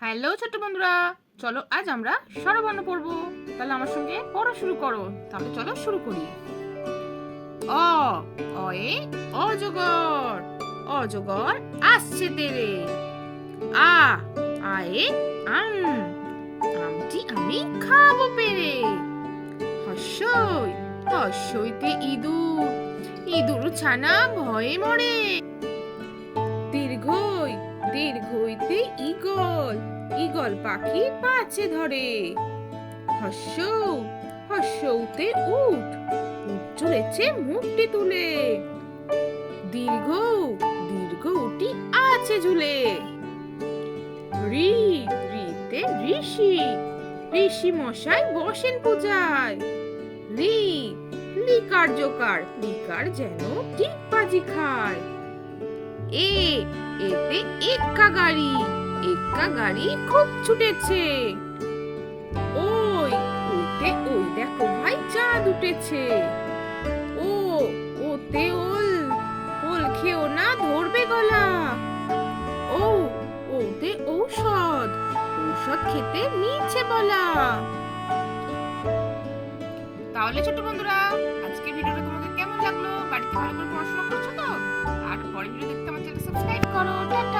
Hello ছোট্ট বন্ধুরা, চলো আজ আমরা স্বরবর্ণ পড়ব। তাহলে আমার সঙ্গে পড়া শুরু করো, তাহলে চলো শুরু করি। অ, অয়ে, অজগর অজগর আসছে তেরে। আ, আয়ে, আম, আমটি আমি খাব পেরে। হস্যই, হস্যইতে ইঁদুর ইঁদুর ছানা ভয়ে মরে। দীর্ঘই দীর্ঘইতে ইগল ইগল পাখি পাছে ধরে। হস্য হস্যতে উঠ উঠ চলেছে মুখটি তুলে। দীর্ঘ দীর্ঘ উটি আছে ঝুলে। রি, রিতে ঋষি ঋষি মশাই বসেন পূজায়। লি লিকার জোকার লিকার যেন টিকবাজি খায়। এ এতে এক্কা গাড়ি এক্কা গাড়ি খুব ছুটেছে। ওই ওইতে ওই দেখো ভাই চাঁদ উঠেছে। ও, ওতে ওল ওল খেও না ধরবে গলা। ও, ওতে ঔষধ ঔষধ খেতে মিছে বলা। তাহলে ছোট বন্ধুরা আজকে ভিডিওটা তোমাদের কেমন লাগল? বাড়িতে ভালো করে পড়াশোনা করছ তো? আর পরের ভিডিও দেখতে আমার করো টাটা।